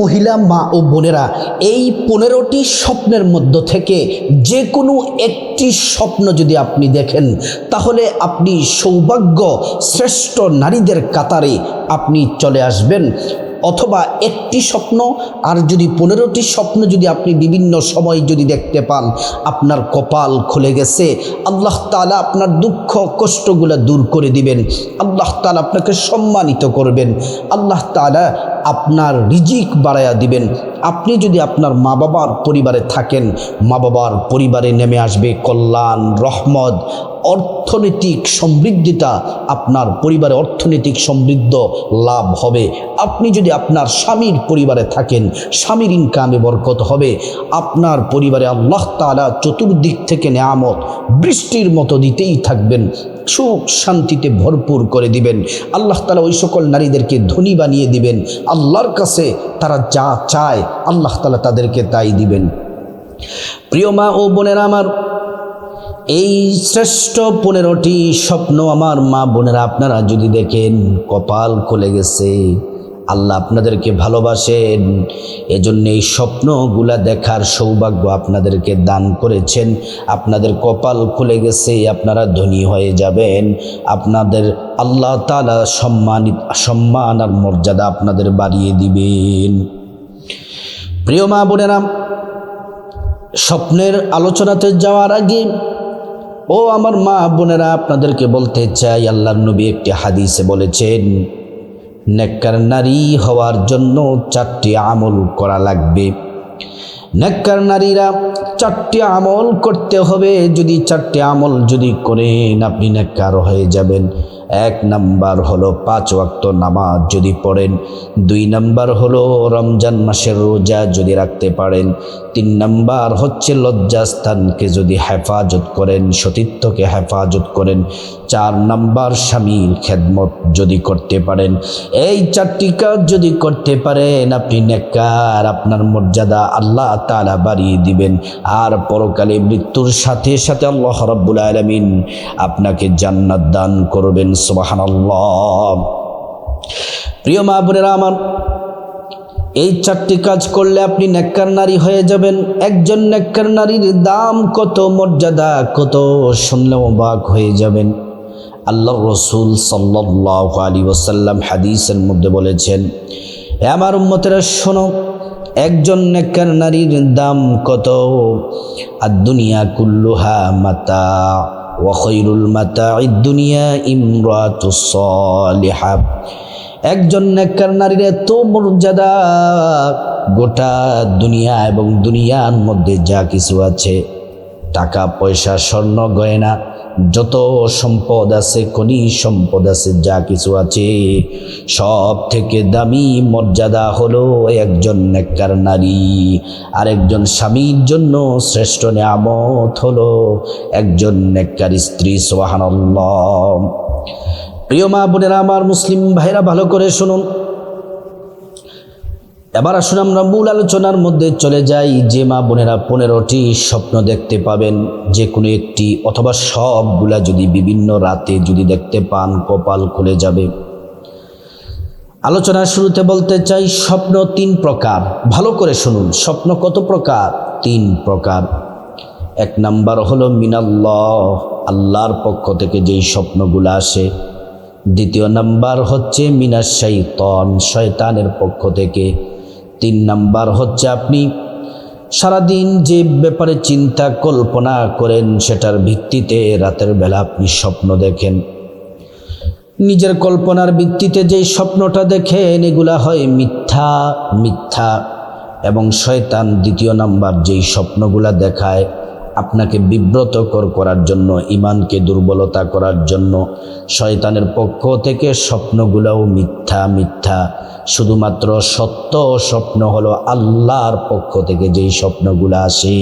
মহিলা মা ও বোনেরা, এই পনেরোটি স্বপ্নের মধ্য থেকে যে কোনো একটি স্বপ্ন যদি আপনি দেখেন, তাহলে আপনি সৌভাগ্য শ্রেষ্ঠ নারীদের কাতারে আপনি চলে আসবেন। অথবা একটি স্বপ্ন আর যদি পনেরোটি স্বপ্ন যদি আপনি বিভিন্ন সময় যদি দেখতে পান, আপনার কপাল খুলে গেছে। আল্লাহ তালা আপনার দুঃখ, কষ্টগুলো দূর করে দিবেন। আল্লাহ তালা আপনাকে সম্মানিত করবেন। আল্লাহ তালা আপনার রিজিক বাড়াইয়া দিবেন। আপনি যদি আপনার মা বাবার পরিবারে থাকেন মা বাবার পরিবারে নেমে আসবে কল্যাণ, রহমত। অর্থনৈতিক সমৃদ্ধিতা আপনার পরিবারে অর্থনৈতিক সমৃদ্ধ লাভ হবে। আপনি যদি আপনার স্বামীর পরিবারে থাকেন, স্বামীর ইনকামে বরকত হবে। আপনার পরিবারে আল্লাহ তালা চতুর্দিক থেকে নেয়ামত বৃষ্টির মতো দিতেই থাকবেন, সুখ শান্তিতে ভরপুর করে দিবেন। আল্লাহ তালা ওই সকল নারীদেরকে ধনী বানিয়ে দিবেন। আল্লাহর কাছে তারা যা চায়, আল্লাহ তালা তাদেরকে তাই দিবেন। প্রিয় মা ও বোনেরা আমার এই শ্রেষ্ঠ পনেরোটি স্বপ্ন আমার মা বোনেরা আপনারা যদি দেখেন, কপাল খুলে গেছে। আল্লাহ আপনাদেরকে ভালোবাসেন। এজন্য এই স্বপ্নগুলা দেখার সৌভাগ্য আপনাদেরকে দান করেছেন। আপনাদের কপাল খুলে গেছে, আপনারা ধনী হয়ে যাবেন। আপনাদের আল্লাহ তালা সম্মানিত, সম্মান আর মর্যাদা আপনাদের বাড়িয়ে দিবেন। প্রিয় মা বোনেরা, স্বপ্নের আলোচনাতে যাওয়ার আগে ও আমার মা বোনেরা, আপনাদেরকে বলতে চাই আল্লাহ নবী একটি হাদিসে বলেছেন, নেককার নারী হওয়ার জন্য চারটি আমল করা লাগবে। নেককার নারীরা চারটি আমল করতে হবে, যদি চারটি আমল যদি করেন, আপনি নেককার হয়ে যাবেন। এক নাম্বার হলো পাঁচ ওয়াক্ত নামাজ যদি পড়েন। দুই নাম্বার হলো রমজান মাসের রোজা যদি রাখতে পারেন। তিন নাম্বার হচ্ছে লজ্জাস্থানকে যদি হেফাজত করেন সতীত্বকে হেফাজত করেন। চার নাম্বার স্বামীর খেদমত যদি করতে পারেন। এই চারটি কাজ যদি করতে পারেন, আপনি নেককার, আপনার মর্যাদা আল্লাহ তালা বাড়িয়ে দিবেন। আর পরকালে মৃত্যুর সাথে সাথে আল্লাহ রব্বুল আলমিন আপনাকে জান্নাত দান করবেন। প্রিয় মা বোনেরা আমার, এই চারটি কাজ করলে আপনি নেককার নারী হয়ে যাবেন। একজন নেককার নারীর দাম কত, মর্যাদা কত, শুনলেও বাক হয়ে যাবেন। আল্লাহ রসুল সাল্লাহ আলী ওসাল্লাম হাদিসের মধ্যে বলেছেন "এ আমার উম্মতেরা, শোনো, একজন নেককার নারীর দাম কত আর দুনিয়া কুল্লুহা মাতা। ওয়াখৈরুল মাতা দুনিয়া ইমরাতুসলিহা একজন নেককার নারীর এত মর্যাদা, গোটা দুনিয়া এবং দুনিয়ার মধ্যে যা কিছু আছে, টাকা, পয়সা, স্বর্ণ, গয়না যত সম্পদ আছে, খনি সম্পদ আছে, যা কিছু আছে, সব থেকে দামি মর্যাদা হলো একজন নেককার নারী। আর একজন স্বামীর জন্য শ্রেষ্ঠ নিয়ামত হলো একজন নেককার স্ত্রী সোহানাল্লাহ প্রিয় মা বোনেরা, আমার মুসলিম ভাইরা, ভালো করে শুনুন। এবার আসুন আমরা মূল আলোচনার মধ্যে চলে যাই। যে মা বোনেরা পনেরোটি স্বপ্ন দেখতে পাবেন, যে কোনো একটি, অথবা সবগুলা যদি বিভিন্ন রাতে যদি দেখতে পান, কপাল খুলে যাবে। আলোচনার শুরুতে বলতে চাই, স্বপ্ন তিন প্রকার। ভালো করে শুনুন, স্বপ্ন কত প্রকার? তিন প্রকার। এক নাম্বার হলো, মিনাল্লাহ, আল্লাহর পক্ষ থেকে যেই স্বপ্নগুলো আসে। দ্বিতীয় নাম্বার হচ্ছে মিনাস শৈতন শয়তানের পক্ষ থেকে। তিন নাম্বার হচ্ছে আপনি সারাদিন যে ব্যাপারে চিন্তা কল্পনা করেন সেটার ভিত্তিতে রাতের বেলা আপনি স্বপ্ন দেখেন। নিজের কল্পনার ভিত্তিতে যেই স্বপ্নটা দেখেন, এগুলা হয় মিথ্যা মিথ্যা এবং শয়তান দ্বিতীয় নাম্বার যেই স্বপ্নগুলা দেখায়, আপনাকে বিব্রতকর করার জন্য ইমানকে দুর্বলতা করার জন্য, শয়তানের পক্ষ থেকে স্বপ্নগুলোও মিথ্যা মিথ্যা শুধুমাত্র সত্য স্বপ্ন হলো আল্লাহর পক্ষ থেকে যেই স্বপ্নগুলো আসে।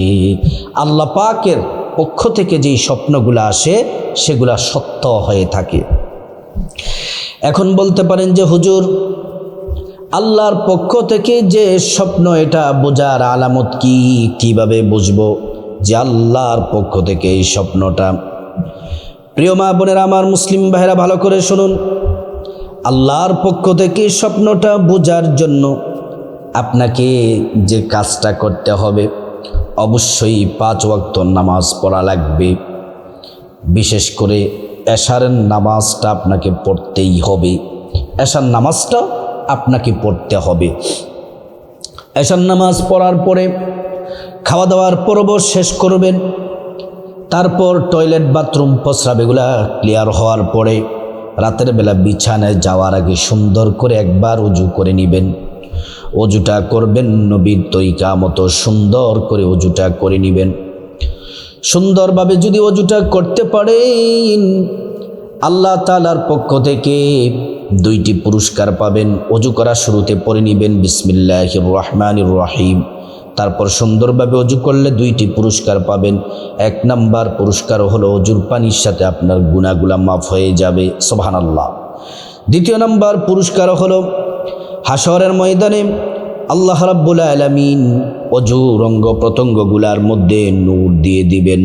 আল্লাহ পাকের পক্ষ থেকে যেই স্বপ্নগুলো আসে, সেগুলা সত্য হয়ে থাকে। এখন বলতে পারেন যে, হুজুর, আল্লাহর পক্ষ থেকে যে স্বপ্ন এটা বোঝার আলামত কি? কীভাবে বুঝব যে আল্লাহর পক্ষ থেকে এই স্বপ্নটা? প্রিয় মা বোনেরা, আমার মুসলিম ভাইরা, ভালো করে শুনুন। আল্লাহর পক্ষ থেকে স্বপ্নটা বোঝার জন্য আপনাকে যে কাজটা করতে হবে, অবশ্যই পাঁচ ওয়াক্ত নামাজ পড়া লাগবে। বিশেষ করে এশারের নামাজটা আপনাকে পড়তেই হবে। এশার নামাজটা আপনাকে পড়তে হবে। এশার নামাজ পড়ার পরে খাওয়া দাওয়ার পর্ব শেষ করবেন। তারপর টয়লেট, বাথরুম, প্রস্রাব এগুলা ক্লিয়ার হওয়ার পরে রাতের বেলা বিছানায় যাওয়ার আগে সুন্দর করে একবার উজু করে নেবেন। অজুটা করবেন নবীর তরিকা মতো সুন্দর করে অজুটা করে নেবেন। সুন্দরভাবে যদি অজুটা করতে পারেন, আল্লাহ তালার পক্ষ থেকে দুইটি পুরস্কার পাবেন। অজু করা শুরুতে পড়ে নেবেন বিসমিল্লাহ রহমানুর রহিম। তারপর সুন্দরভাবে অজু করলে দুইটি পুরস্কার পাবেন। এক নাম্বার পুরস্কার হলো অজুর পানির সাথে আপনার গুণাগুলা মাফ হয়ে যাবে। সোহান আল্লাহ দ্বিতীয় নাম্বার পুরস্কার হলো হাসরের ময়দানে আল্লাহ রাব্বুল আলামিন অজু, রঙ্গ, প্রত্যঙ্গগুলার মধ্যে নূর দিয়ে দিবেন।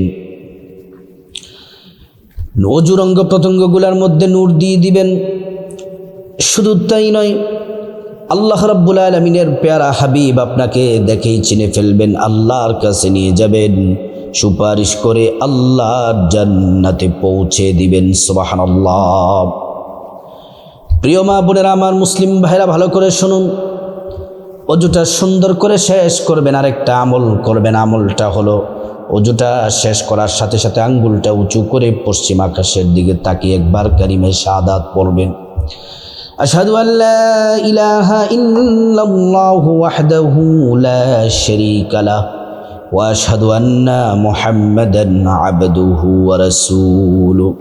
অজু, রঙ্গ, প্রত্যঙ্গগুলার মধ্যে নূর দিয়ে দিবেন। শুধু তাই নয় আল্লাহ রাব্বুল আলমিনের পেয়ারা হাবিব আপনাকে দেখেই চিনে ফেলবেন, আল্লাহর কাছে নিয়ে যাবেন, সুপারিশ করে আল্লাহর জান্নাতে পৌঁছে দিবেন সুবাহান প্রিয় মা বোনেরা, আমার মুসলিম ভাইরা, ভালো করে শুনুন। অজুটা সুন্দর করে শেষ করবেন, আরেকটা আমল করবেন। আমলটা হলো অজুটা শেষ করার সাথে সাথে আঙ্গুলটা উঁচু করে পশ্চিম আকাশের দিকে তাকিয়ে একবার কারিমে সাদাত পড়বেন। أشهد أن لا إله إلا الله وحده لا شريك له وأشهد أن محمدا عبده ورسوله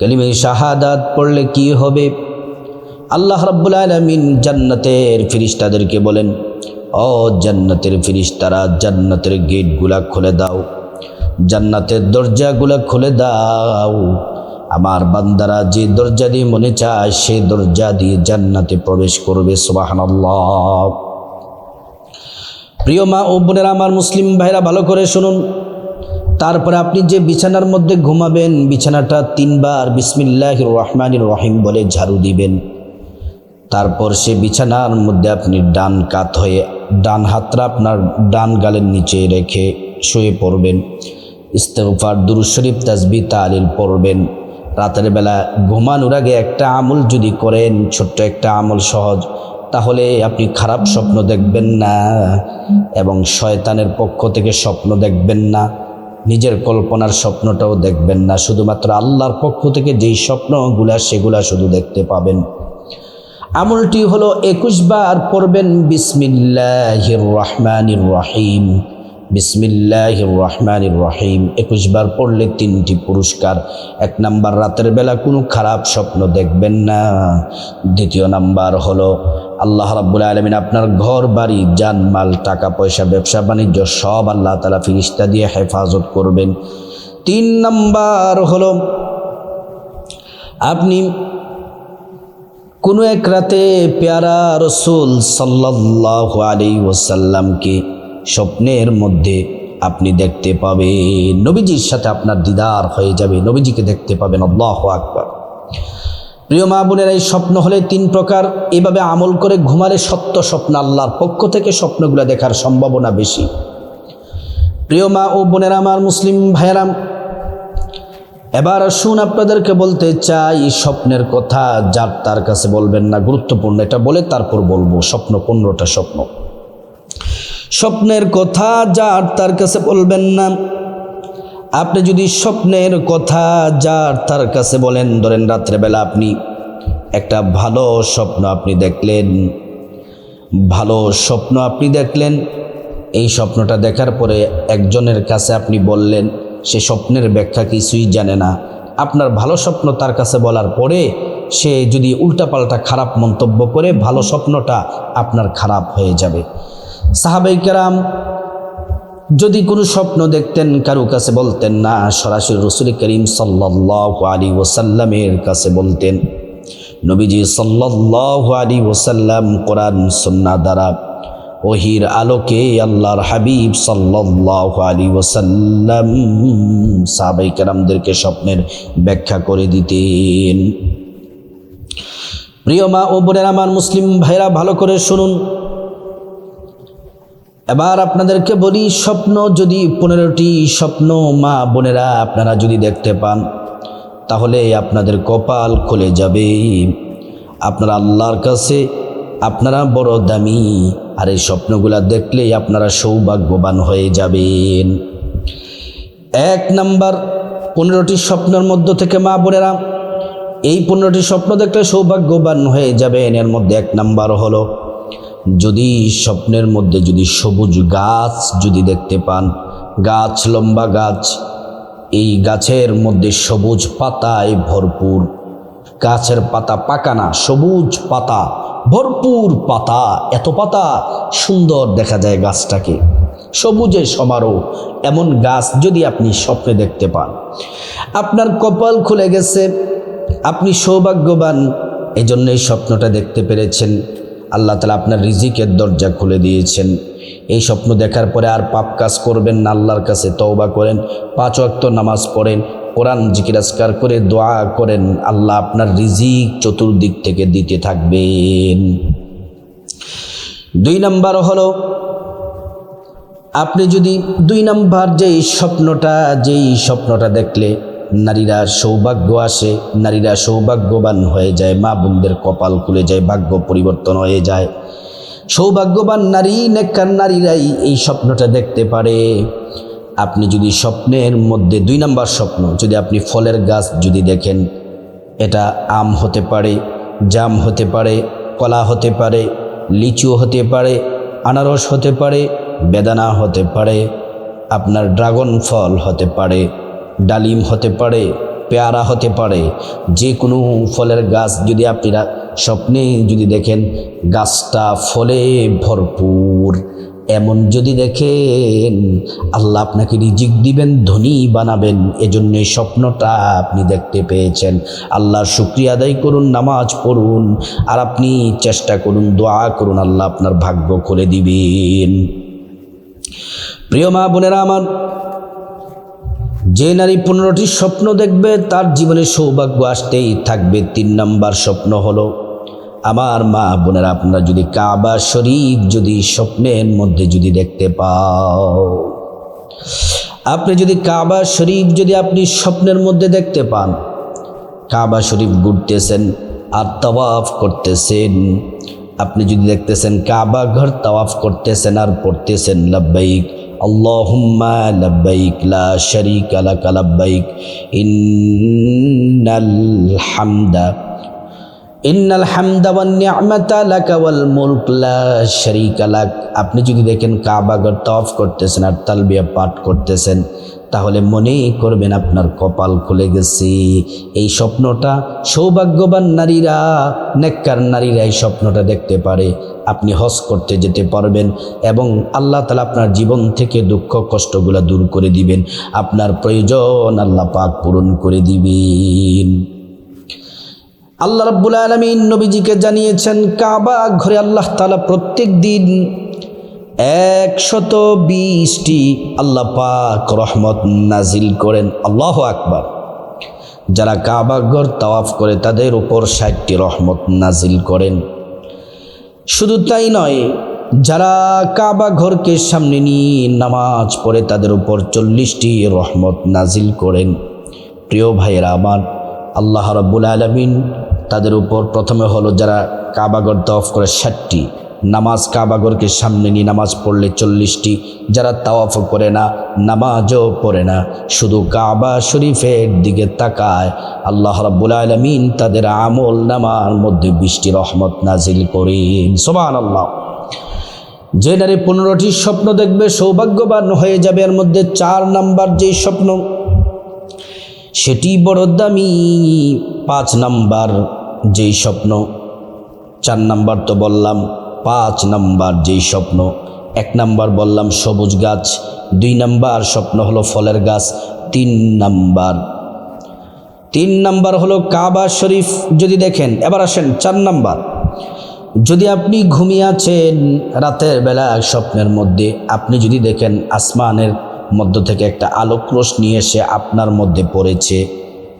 কালিমে শাহাদাত পড়লে কি হবে? আল্লাহ রব্বুল আলমিন জান্নাতের ফিরিস্তাদেরকে বলেন, ও জান্নাতের ফিরিস্তারা জান্নাতের গেটগুলা খুলে দাও। জান্নাতের দরজাগুলা খুলে দাও। আমার বান্দারা যে দরজা দিয়ে মনে চায় সেই দরজা দিয়ে জান্নাতে প্রবেশ করবে, সুবহানাল্লাহ। প্রিয় মা ও বোনেরা, আমার মুসলিম ভাইরা, ভালো করে শুনুন। তারপরে আপনি যে বিছানার মধ্যে ঘুমাবেন, বিছানাটা তিনবার বিসমিল্লাহ রহমান রহিম বলে ঝাড়ু দিবেন। তারপর সে বিছানার মধ্যে আপনি ডান কাত হয়ে, ডান হাতটা আপনার ডান গালের নিচে রেখে শুয়ে পড়বেন। ইস্তেফার দুরুশরীফ তাজবি তালিল পড়বেন। রাতের বেলা ঘুমানোর আগে একটা আমল যদি করেন, ছোট্ট একটা আমল সহজ, তাহলে আপনি খারাপ স্বপ্ন দেখবেন না এবং শয়তানের পক্ষ থেকে স্বপ্ন দেখবেন না, নিজের কল্পনার স্বপ্নটাও দেখবেন না। শুধুমাত্র আল্লাহর পক্ষ থেকে যেই স্বপ্নগুলা, সেগুলা শুধু দেখতে পাবেন। আমলটি হলো একুশ বার পড়বেন, বিসমিল্লাহির রহমানির রহিম। বিসমিল্লাহির রহমানির রহিম। একুশ বার পড়লে তিনটি পুরস্কার। এক নাম্বার, রাতের বেলা কোনো খারাপ স্বপ্ন দেখবেন না। দ্বিতীয় নাম্বার হলো, আল্লাহ রাব্বুল আলমিন আপনার ঘর, বাড়ি জানমাল টাকা, পয়সা, ব্যবসা, বাণিজ্য সব আল্লাহ তালা ফিরিস্তা দিয়ে হেফাজত করবেন। তিন নাম্বার হলো, আপনি কোনো এক রাতে পেয়ারা রসুল সাল্লাহ আলী ওসাল্লামকে স্বপ্নের মধ্যে আপনি দেখতে পাবেন। নবীজির সাথে আপনার দিদার হয়ে যাবে। নবীজিকে দেখতে পাবেন। আল্লাহ আকবর। প্রিয় মা বোনের, এই স্বপ্ন হলে তিন প্রকার। এভাবে আমল করে ঘুমালে সত্য স্বপ্ন আল্লাহর পক্ষ থেকে স্বপ্নগুলো দেখার সম্ভাবনা বেশি। প্রিয় মা ও বোনেরা, আমার মুসলিম ভাইয়েরাম এবার শুন আপনাদেরকে বলতে চাই, স্বপ্নের কথা যার তার কাছে বলবেন না, গুরুত্বপূর্ণ এটা বলে তারপর বলব, স্বপ্ন পনেরোটা স্বপ্ন। স্বপ্নের কথা যার তার কাছে বলবেন না। আপনি যদি স্বপ্নের কথা যার তার কাছে বলেন, ধরেন রাত্রেবেলা আপনি একটা ভালো স্বপ্ন আপনি দেখলেন, ভালো স্বপ্ন আপনি দেখলেন, এই স্বপ্নটা দেখার পরে একজনের কাছে আপনি বললেন, সে স্বপ্নের ব্যাখ্যা কিছুই জানে না। আপনার ভালো স্বপ্ন তার কাছে বলার পরে সে যদি উল্টাপাল্টা খারাপ মন্তব্য করে, ভালো স্বপ্নটা আপনার খারাপ হয়ে যাবে। সাহাবাই কেরাম যদি কোনো স্বপ্ন দেখতেন, কারও কাছে বলতেন, না, সরাসরি রসুল করিম সাল্লাহ আলী ওসাল্লামের কাছে বলতেন। নবীজি সাল্লাহ আলী ওসাল্লাম কোরআন সন্না দ্বারা ওহির আলোকে আল্লাহর হাবিব সাল্লাহ আলী ওসাল্লাম সাহাবাই কেরামদেরকে স্বপ্নের ব্যাখ্যা করে দিতেন। প্রিয় মা ও বোনের, আমার মুসলিম ভাইরা ভালো করে শুনুন। এবার আপনাদেরকে বলি স্বপ্ন যদি পনেরোটি স্বপ্ন মা বোনেরা আপনারা যদি দেখতে পান, তাহলে আপনাদের কপাল খুলে যাবে। আপনারা আল্লাহর কাছে, আপনারা বড় দামি, আর এই স্বপ্নগুলা দেখলেই আপনারা সৌভাগ্যবান হয়ে যাবেন। এক নাম্বার, পনেরোটি স্বপ্নের মধ্য থেকে মা বোনেরা, এই পনেরোটি স্বপ্ন দেখলে সৌভাগ্যবান হয়ে যাবেন। এর মধ্যে এক নাম্বার হলো যদি স্বপ্নের মধ্যে যদি সবুজ গাছ যদি দেখতে পান, গাছ, লম্বা গাছ, এই গাছের মধ্যে সবুজ পাতায় ভরপুর। গাছের পাতা পাকা না, সবুজ পাতা, ভরপুর পাতা। এত পাতা সুন্দর দেখা যায় গাছটাকে। সবুজে সমারোহ, এমন গাছ যদি আপনি স্বপ্নে দেখতে পান। আপনার কপাল খুলে গেছে, আপনি সৌভাগ্যবান এই জন্য স্বপ্নটা দেখতে পেরেছেন। আল্লাহ তালা আপনার রিজিকের দরজা খুলে দিয়েছেন। এই স্বপ্ন দেখার পরে আর পাপ কাজ করবেন না, আল্লাহর কাছে তওবা করেন, পাঁচ ওয়াক্ত নামাজ পড়েন, কোরআন জিকিরাজকার করে দোয়া করেন, আল্লাহ আপনার রিজিক চতুর্দিক থেকে দিতে থাকবেন। দুই নাম্বার হলো, আপনি যদি দুই নাম্বার যেই স্বপ্নটা যেই স্বপ্নটা দেখলে নারীরা সৌভাগ্য আসে, নারীরা সৌভাগ্যবান হয়ে যায়, মা বোনদের কপাল খুলে যায়, ভাগ্য পরিবর্তন হয়ে যায়। সৌভাগ্যবান নারী, নেককার নারীরাই এই স্বপ্নটা দেখতে পারে। আপনি যদি স্বপ্নের মধ্যে, দুই নাম্বার স্বপ্ন, যদি আপনি ফলের গাছ যদি দেখেন, এটা আম হতে পারে, জাম হতে পারে, কলা হতে পারে, লিচু হতে পারে, আনারস হতে পারে, বেদানা হতে পারে, আপনার ড্রাগন ফল হতে পারে। ডালিম হতে পারে, পেয়ারা হতে পারে, যে কোনো ফলের গাছ যদি আপনারা স্বপ্নে যদি দেখেন, গাছটা ফলে ভরপুর। এমন যদি দেখেন, আল্লাহ আপনাকে রিজিক দিবেন, ধনী বানাবেন, এজন্য স্বপ্নটা আপনি দেখতে পেয়েছেন। আল্লাহর শুক্রিয়া আদায় করুন, নামাজ পড়ুন, আর আপনি চেষ্টা করুন, দোয়া করুন, আল্লাহ আপনার ভাগ্য খুলে দিবেন। প্রিয় মা বোনেরা আমার যে নারী পনেরোটি স্বপ্ন দেখবে, তার জীবনে সৌভাগ্য আসতেই থাকবে। তিন নাম্বার স্বপ্ন হলো, আমার মা বোনেরা, আপনারা যদি কাবা শরীফ যদি স্বপ্নের মধ্যে যদি দেখতে পাও, আপনি যদি কাবা শরীফ যদি আপনি স্বপ্নের মধ্যে দেখতে পান, কাবা শরীফ ঘুরতেছেন আর তাওয়াফ করতেছেন। আপনি যদি দেখতেছেন কাবা ঘর, তাওয়াফ করতেছেন আর পড়তেছেন, লাব্বাইক আপনি যদি দেখেন কাবা ঘর তাওয়াফ করতেছেন আর তালবিয়া পাঠ করতেছেন, তাহলে মনেই করবেন আপনার কপাল খুলে গেছে। এই স্বপ্নটা সৌভাগ্যবান নারীরা, নেককার নারীরা এই স্বপ্নটা দেখতে পারে। আপনি হজ করতে যেতে পারবেন এবং আল্লাহ তালা আপনার জীবন থেকে দুঃখ কষ্টগুলো দূর করে দিবেন। আপনার প্রয়োজন আল্লাহ পাক পূরণ করে দিবেন। আল্লাহ রাব্বুল আলমিন নবীজিকে জানিয়েছেন, কাবা ঘরে আল্লাহ তালা প্রত্যেক দিন একশত বিশটি আল্লাহ পাক রহমত নাজিল করেন। আল্লাহ আকবার। যারা কাবা ঘর তাওয়াফ করে তাদের উপর ষাটটি রহমত নাজিল করেন। শুধু তাই নয়, যারা কাবা ঘরকে সামনে নিয়ে নামাজ পড়ে তাদের উপর চল্লিশটি রহমত নাজিল করেন। প্রিয় ভাইয়েরা আমার, আল্লাহ রব্বুল আলমিন তাদের উপর প্রথমে হলো যারা কাবাগর দফ করে ষাটটি নামাজ কাবাগরকে সামনে নিয়ে নামাজ পড়লে চল্লিশটি, যারা তাওয়াফ করে না, নামাজও পড়ে না। শুধু কাবা শরীফের দিকে তাকায়। আল্লাহ রাব্বুল আলমিন তাদের আমল নামার মধ্যে বৃষ্টি রহমত নাজিল করেন। সোবান আল্লাহ যে নারী পনেরোটি স্বপ্ন দেখবে, সৌভাগ্যবান হয়ে যাবে। এর মধ্যে চার নাম্বার যে স্বপ্ন, সেটি বড় দামি। পাঁচ নাম্বার যেই স্বপ্ন, চার নাম্বার তো বললাম পাঁচ নাম্বার যেই স্বপ্ন। এক নাম্বার বললাম সবুজ গাছ, দুই নাম্বার স্বপ্ন হলো ফলের গাছ, তিন নাম্বার। তিন নাম্বার হলো কাবা শরীফ, যদি দেখেন, এবার আসেন চার নাম্বার। যদি আপনি ঘুমিয়ে আছেন রাতের বেলা স্বপ্নের মধ্যে, আপনি যদি দেখেন আসমানের মধ্য থেকে একটা আলোক নিয়ে এসে আপনার মধ্যে পড়েছে,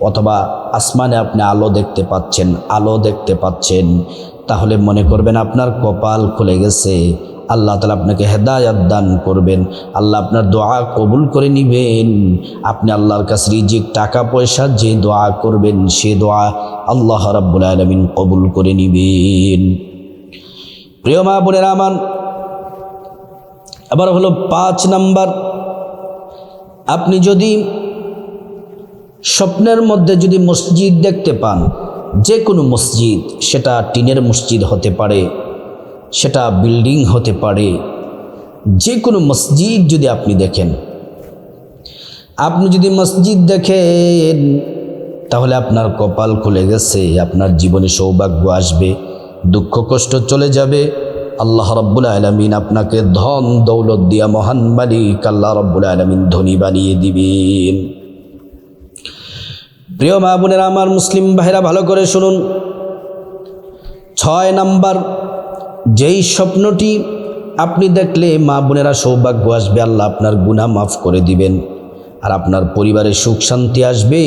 অথবা আসমানে আপনি আলো দেখতে পাচ্ছেন, আলো দেখতে পাচ্ছেন তাহলে মনে করবেন আপনার কপাল খুলে গেছে। আল্লাহ তালা আপনাকে হেদায়াত দান করবেন। আল্লাহ আপনার দোয়া কবুল করে নিবেন। আপনি আল্লাহর কাছে রিজিক, টাকা, পয়সা যে দোয়া করবেন, সে দোয়া আল্লাহ রাব্বুল আলমিন কবুল করে নিবেন। প্রিয় মা বোনেরা আমার আবার হলো পাঁচ নাম্বার। আপনি যদি স্বপ্নের মধ্যে যদি মসজিদ দেখতে পান যে কোনো মসজিদ, সেটা টিনের মসজিদ হতে পারে, সেটা বিল্ডিং হতে পারে যে কোনো মসজিদ যদি আপনি দেখেন। আপনি যদি মসজিদ দেখেন, তাহলে আপনার কপাল খুলে গেছে, আপনার জীবনে সৌভাগ্য আসবে, দুঃখ কষ্ট চলে যাবে। আল্লাহ রব্বুল আলমিন আপনাকে ধন, দৌলত দিয়া মহান মালিক, আল্লাহ রব্বুল আলমিন ধনী বানিয়ে দিবেন। প্রিয় মা বোনেরা, আমার মুসলিম ভাইরা, ভালো করে শুনুন। ছয় নাম্বার, যেই স্বপ্নটি আপনি দেখলে মা বোনেরা সৌভাগ্য আসবে, আল্লাহ আপনার গুনাহ মাফ করে দিবেন। আর আপনার পরিবারে সুখ শান্তি আসবে।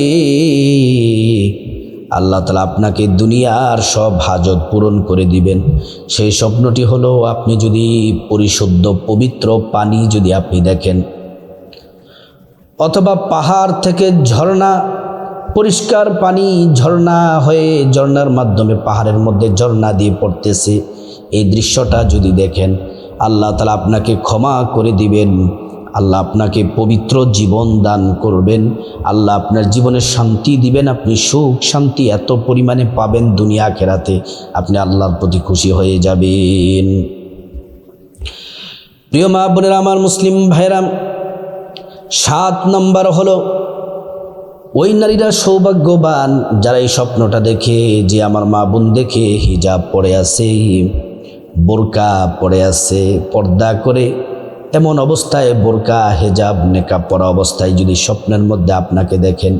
আল্লাহ তালা আপনাকে দুনিয়ার সব হাজত পূরণ করে দিবেন। সেই স্বপ্নটি হলো, আপনি যদি পরিশুদ্ধ, পবিত্র পানি যদি আপনি দেখেন, অথবা পাহাড় থেকে ঝর্ণা পরিষ্কার পানি ঝর্ণা হয়ে ঝর্ণার মাধ্যমে পাহাড়ের মধ্যে ঝর্ণা দিয়ে পড়তেছে। এই দৃশ্যটা যদি দেখেন, আল্লাহ তালা আপনাকে ক্ষমা করে দিবেন, আল্লাহ আপনাকে পবিত্র জীবন দান করবেন, আল্লাহ আপনার জীবনে শান্তি দিবেন, আপনি সুখ শান্তি এত পরিমাণে পাবেন দুনিয়া খেরাতে আপনি আল্লাহর প্রতি খুশি হয়ে যাবেন। প্রিয় মা বোনেরা, আমার মুসলিম ভাইরাম সাত নম্বর হলো ওই নারীরা সৌভাগ্যবান যারা এই স্বপ্নটা দেখে যে আমার মা বোন দেখে হিজাব পড়ে আছে, বোরকা পড়ে আছে, পর্দা করে এমন অবস্থায় বোরকা, হেজাব, নেকাব পরা অবস্থায় যদি স্বপ্নের মধ্যে আপনাকে দেখেন,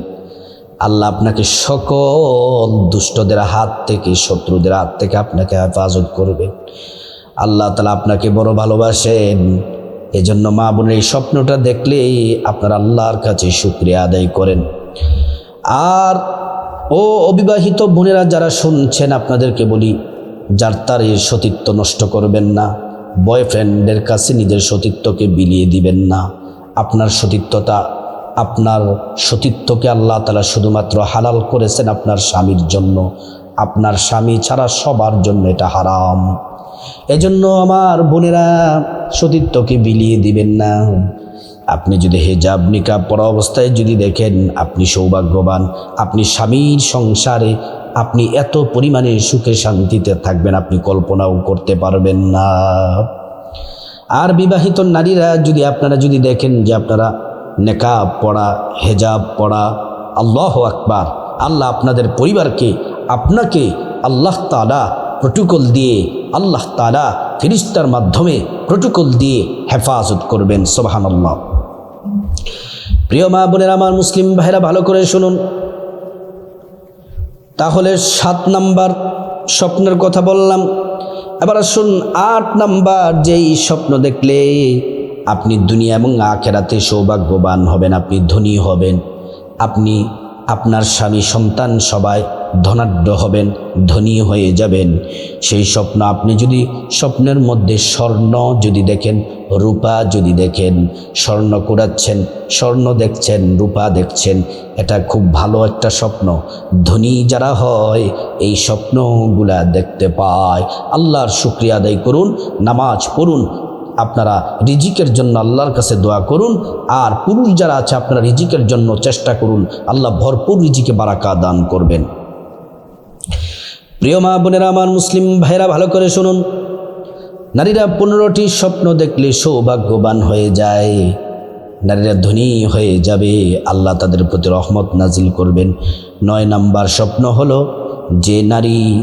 আল্লাহ আপনাকে সকল দুষ্টদের হাত থেকে, শত্রুদের হাত থেকে আপনাকে হেফাজত করবেন আল্লাহ তালা আপনাকে বড় ভালোবাসেন। এজন্য মা বোনের এই স্বপ্নটা দেখলেই আপনার আল্লাহর কাছে শুক্রিয়া আদায় করেন। আর ও অবিবাহিত বোনেরা যারা শুনছেন, আপনাদেরকে বলি, যার তার এই সতীত্ব নষ্ট করবেন না, বয়ফ্রেন্ডের কাছে নিজের সতীত্বকে বিলিয়ে দিবেন না। আপনার সতীত্বটা, আপনার সতীত্বকে আল্লাহ তালা শুধুমাত্র হালাল করেছেন আপনার স্বামীর জন্য। আপনার স্বামী ছাড়া সবার জন্য এটা হারাম। এজন্য আমার বোনেরা সতীত্বকে বিলিয়ে দিবেন না। আপনি যদি হেজাব নিকাব পরা অবস্থায় যদি দেখেন আপনি সৌভাগ্যবান, আপনি স্বামীর সংসারে আপনি এত পরিমাণে সুখে শান্তিতে থাকবেন, আপনি কল্পনাও করতে পারবেন না। আর বিবাহিত নারীরা যদি আপনারা যদি দেখেন যে আপনারা নেকাব পড়া, হেজাব পড়া, আল্লাহ আকবার, আল্লাহ আপনাদের পরিবারকে, আপনাকে আল্লাহ তালা প্রটোকল দিয়ে, আল্লাহ তালা ফিরিস্তার মাধ্যমে প্রটোকল দিয়ে হেফাজত করবেন সোবাহান আল্লাহ প্রিয় মা বোনের, আমার মুসলিম ভাইরা, ভালো করে শুনুন। তাহলে সাত নাম্বার স্বপ্নের কথা বললাম। এবার আসুন আট নাম্বার যেই স্বপ্ন দেখলে আপনি দুনিয়া এবং আখেরাতে সৌভাগ্যবান হবেন, আপনি ধনী হবেন, আপনি আপনার স্বামী সন্তান সবাই ধনাঢ্য হবেন, ধনী হয়ে যাবেন। সেই স্বপ্ন আপনি যদি স্বপ্নের মধ্যে স্বর্ণ যদি দেখেন, রূপা যদি দেখেন, স্বর্ণ কুড়াচ্ছেন, স্বর্ণ দেখছেন, রূপা দেখছেন, এটা খুব ভালো একটা স্বপ্ন। ধনী যারা হয়, এই স্বপ্নগুলা দেখতে পায়। আল্লাহর শুক্রিয়া আদায় করুন, নামাজ পড়ুন, আপনারা রিজিকের জন্য আল্লাহর কাছে দোয়া করুন, আর পুরুষ যারা আছে, আপনারা রিজিকের জন্য চেষ্টা করুন, আল্লাহ ভরপুর রিজিকে বারাকা দান করবেন। প্রিয় মা বোনেরা, আমার মুসলিম ভাইরা ভালো করে শুনুন। নারীরা পনেরোটি স্বপ্ন দেখলে সৌভাগ্যবান হয়ে যায়। নারীরা ধনী হয়ে যাবে, আল্লাহ তাদের প্রতি রহমত নাজিল করবেন। নয় নাম্বার স্বপ্ন হলো যে নারী,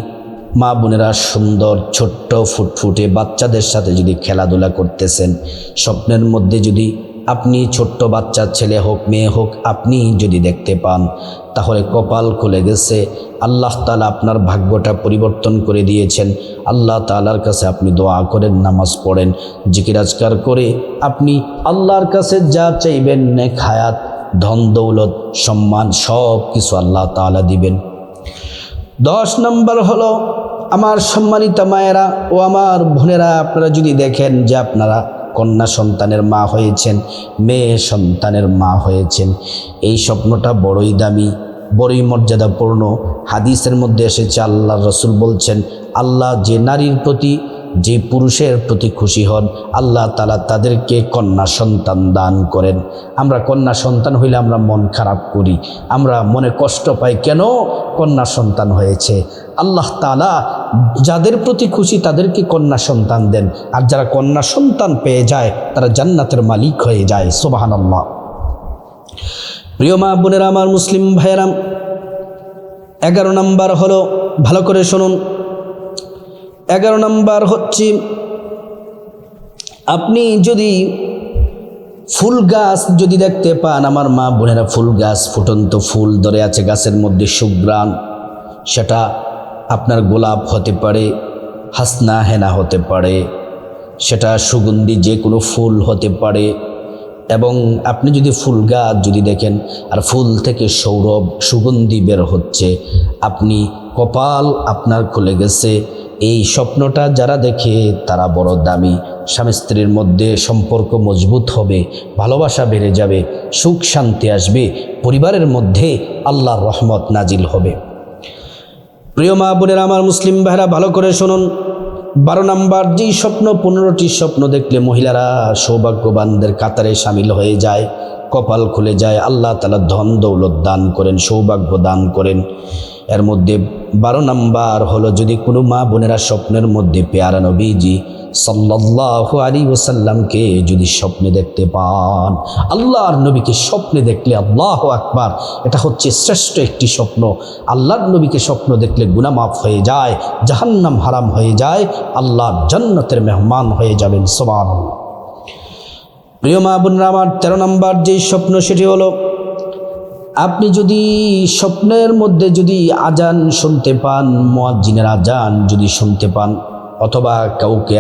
মা বোনেরা সুন্দর, ছোট্ট, ফুটফুটে বাচ্চাদের সাথে যদি খেলাধুলা করতেছেন, স্বপ্নের মধ্যে যদি আপনি ছোট্ট বাচ্চা ছেলে হোক, মেয়ে হোক, আপনি যদি দেখতে পান, তাহলে কপাল খুলে গেছে। আল্লাহ তালা আপনার ভাগ্যটা পরিবর্তন করে দিয়েছেন। আল্লাহ তালার কাছে আপনি দোয়া করেন, নামাজ পড়েন জিকিরাজকার করে আপনি আল্লাহর কাছে যা চাইবেন, নেক হায়াত, ধন দৌলত, সম্মান, সব কিছু আল্লাহ তালা দিবেন। দশ নম্বর হলো, আমার সম্মানিত মায়েরা ও আমার বোনেরা, আপনারা যদি দেখেন যে আপনারা কন্যা সন্তানের মা হয়েছেন, মেয়ে সন্তানের মা হয়েছেন। এই স্বপ্নটা বড়ই দামি, বড়ই মর্যাদাপূর্ণ। হাদিসের মধ্যে এসেছে আল্লাহ রসুল বলছেন, আল্লাহ যে নারীর প্রতি যে পুরুষের প্রতি খুশি হন, আল্লাহ তালা তাদেরকে কন্যা সন্তান দান করেন। আমরা কন্যা সন্তান হইলে আমরা মন খারাপ করি। আমরা মনে কষ্ট পাই, কেন? কন্যা সন্তান হয়েছে। আল্লাহ তালা যাদের প্রতি খুশি তাদেরকে কন্যা সন্তান দেন। আর যারা কন্যা সন্তান পেয়ে যায়, তারা জান্নাতের মালিক হয়ে যায়। সোবাহান আল্লাহ প্রিয় মা বোনেরা, আমার মুসলিম ভাইয়েরাম এগারো নাম্বার হলো, ভালো করে শুনুন। এগারো নাম্বার হচ্ছে, আপনি যদি ফুল গাছ যদি দেখতে পান, আমার মা বোনেরা ফুল গাছ ফুটন্ত ফুল ধরে আছে গাছের মধ্যে সুগ্রাণ সেটা আপনার গোলাপ হতে পারে, হাসনা হেনা হতে পারে, সেটা সুগন্ধি যে কোনো ফুল হতে পারে, এবং আপনি যদি ফুল গাছ যদি দেখেন, আর ফুল থেকে সৌরভ সুগন্ধি বের হচ্ছে, আপনি কপাল আপনার খুলে গেছে এই স্বপ্নটা যারা দেখে তারা বড় দামি। স্বামী স্ত্রীর মধ্যে সম্পর্ক মজবুত হবে, ভালোবাসা বেড়ে যাবে, সুখ শান্তি আসবে, পরিবারের মধ্যে আল্লাহর রহমত নাজিল হবে। প্রিয় মা বোনের, আমার মুসলিম ভাইরা ভালো করে শুনুন। বারো নাম্বার, যেই স্বপ্ন, পনেরোটি স্বপ্ন দেখলে মহিলারা সৌভাগ্যবানদের কাতারে সামিল হয়ে যায়, কপাল খুলে যায়। আল্লাহ তালা ধন দৌলত দান করেন, সৌভাগ্য দান করেন। এর মধ্যে বারো নাম্বার হলো, যদি কোনো মা বোনেরা স্বপ্নের মধ্যে পেয়ারা নবীজি সাল্লাহ আলী ওসাল্লামকে যদি স্বপ্নে দেখতে পান, আল্লাহর নবীকে স্বপ্নে দেখলে আল্লাহ আকবার, এটা হচ্ছে শ্রেষ্ঠ একটি স্বপ্ন। আল্লাহর নবীকে স্বপ্ন দেখলে গুনামাফ হয়ে যায়, জাহান্নাম হারাম হয়ে যায়, আল্লাহর জন্নতের মেহমান হয়ে যাবেন সমান প্রিয় মা বোনরা, আমার তেরো নম্বর যেই স্বপ্ন, সেটি হলো আপনি যদি স্বপ্নের মধ্যে যদি আজান শুনতে পান, মোয়াজ্জিনের আজান যদি শুনতে পান, অথবা কাউকে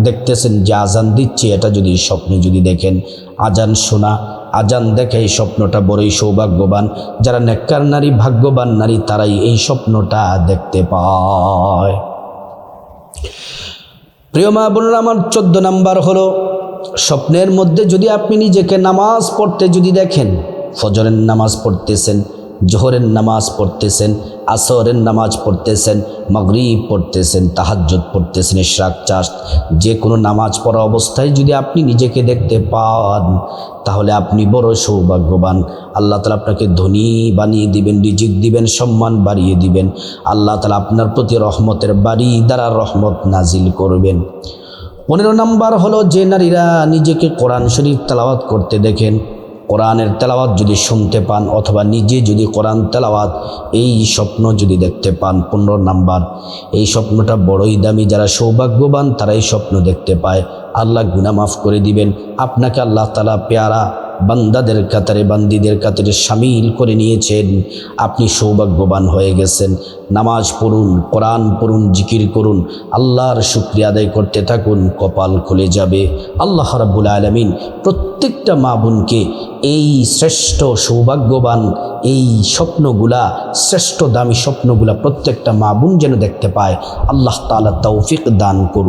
দেখতেছেন যে আজান দিচ্ছে, এটা যদি স্বপ্নে যদি দেখেন, আজান শোনা, আজান দেখে এই স্বপ্নটা বড়ই সৌভাগ্যবান। যারা নেককার নারী, ভাগ্যবান নারী, তারাই এই স্বপ্নটা দেখতে পায়। প্রিয় মা বোনেরা, আমার চোদ্দ নাম্বার হলো, স্বপ্নের মধ্যে যদি আপনি নিজেকে নামাজ পড়তে যদি দেখেন ফজরের নামাজ পড়তেছেন, জোহরের নামাজ পড়তেছেন, আসরের নামাজ পড়তেছেন, মগরিব পড়তেছেন, তাহাজ্জুদ পড়তেছেন, ইশরাক, চাষ, যে কোনো নামাজ পড়া অবস্থায় যদি আপনি নিজেকে দেখতে পান, তাহলে আপনি বড় সৌভাগ্যবান। আল্লাহ তালা আপনাকে ধনী বানিয়ে দিবেন, রিজিক দিবেন, সম্মান বাড়িয়ে দিবেন। আল্লাহ তালা আপনার প্রতি রহমতের বাড়ি দ্বারা রহমত নাজিল করবেন। পনেরো নাম্বার হলো যে নারীরা নিজেকে কোরআন শরীফ তেলাওয়াত করতে দেখেন। কোরআনের তেলাওয়াত যদি শুনতে পান অথবা নিজে যদি কোরআন তেলাওয়াত, এই স্বপ্ন যদি দেখতে পান, পনেরো নাম্বার, এই স্বপ্নটা বড়ই দামি, যারা সৌভাগ্যবান তারাই স্বপ্ন দেখতে পায়। আল্লাহ গুনা মাফ করে দিবেন। আপনাকে আল্লাহ তালা পেয়ারা বান্দাদের কাতারে, বান্দিদের কাতারে সামিল করে নিয়েছেন। আপনি সৌভাগ্যবান হয়ে গেছেন। নামাজ পড়ুন, কোরআন পড়ুন, জিকির করুন। আল্লাহর শুক্রিয়া আদায় করতে থাকুন, কপাল খুলে যাবে। আল্লাহ রাব্বুল আলমিন প্রত্যেকটা মা বোনকে এই শ্রেষ্ঠ সৌভাগ্যবান, এই স্বপ্নগুলা, শ্রেষ্ঠ দামি স্বপ্নগুলা প্রত্যেকটা মা বোন যেন দেখতে পায়। আল্লাহ তালা তৌফিক দান করুন।